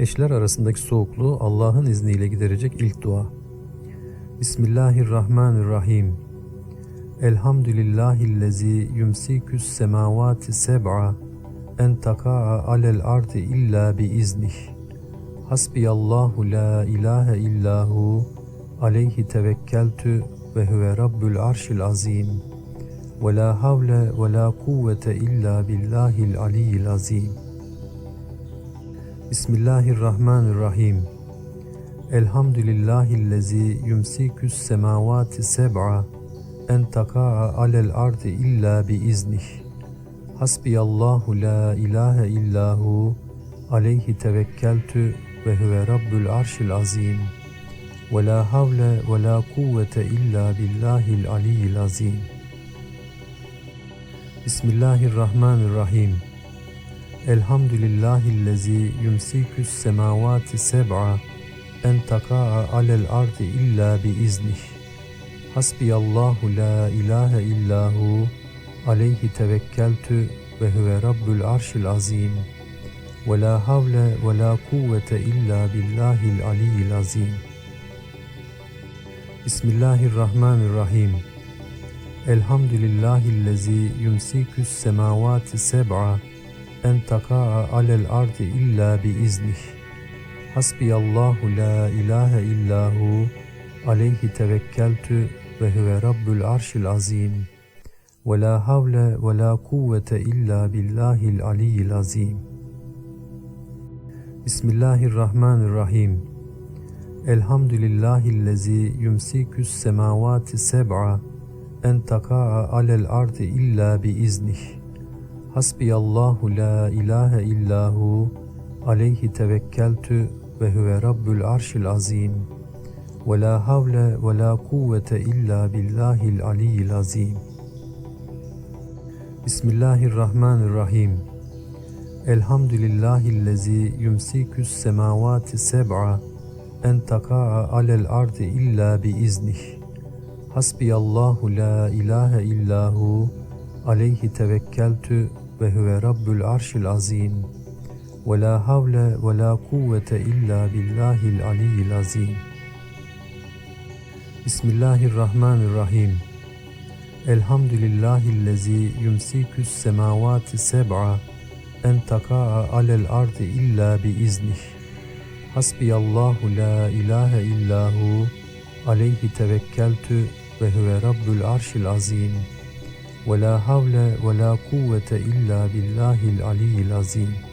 Eşler arasındaki soğukluğu Allah'ın izniyle giderecek ilk dua. Bismillahirrahmanirrahim. Elhamdülillahillezî yumsikü's semâvâti seb'a en takâ'a alel ardi illa bi iznih. Hasbiyallahu la ilahe illahu aleyhi tevekkeltü ve huve rabbül arşil azim. Ve la havle ve la kuvvete illa billahil aliyyil azim. Bismillahirrahmanirrahim. Elhamdülillahillezî yumsikü's semâvâti seb'a en takâ'a alel ardi illa bi iznih. Hasbiyallahu la ilahe illahu aleyhi tevekkeltü ve huve rabbül arşil azim. Ve la havle ve la kuvvete illa billahil aliyyil azim. Bismillahirrahmanirrahim. Elhamdülillahillezî yumsikü's semâvâti seb'a en takâ'a alel ardi illa bi iznih. Hasbiyallahu la ilahe illahu aleyhi tevekkeltü ve huve rabbül arşil azim. Ve la havle ve la kuvvete illa billahil aliyyil azim. Bismillahirrahmanirrahim. Elhamdülillahillezî yumsikü's semâvâti seb'a en takâ'a alel ardi illa bi iznih. Hasbiyallahu la ilahe illahu aleyhi tevekkeltü ve huve rabbül arşil azim. Ve la havle ve la kuvvete illa billahil aliyyil azim. Bismillahirrahmanirrahim. Elhamdülillahillezî yumsikü's semâvâti seb'a en takâ'a alel ardi illa bi iznih. Hasbiyallahu la ilahe illahu aleyhi tevekkeltü ve huve rabbül arşil azim. Ve la havle ve la kuvvete illa billahil aliyyil azim. Bismillahirrahmanirrahim. Elhamdülillahillezî yumsikü's semâvâti seb'a en takâ'a alel ardi illa bi iznih. Hasbiyallahu la ilahe illahu aleyhi tevekkeltü ve huve rabbül arşil azim. Ve la havle ve la kuvvete illa billahil aliyyil azim. Bismillahirrahmanirrahim. Elhamdülillahillezî yumsikü's semâvâti seb'a en takâ'a alel ardi illa bi iznih. Hasbiyallahu la ilahe illahu aleyhi tevekkeltü ve huve rabbül arşil azim. Ve la havle ve la kuvvete illa billahil aliyyil azim.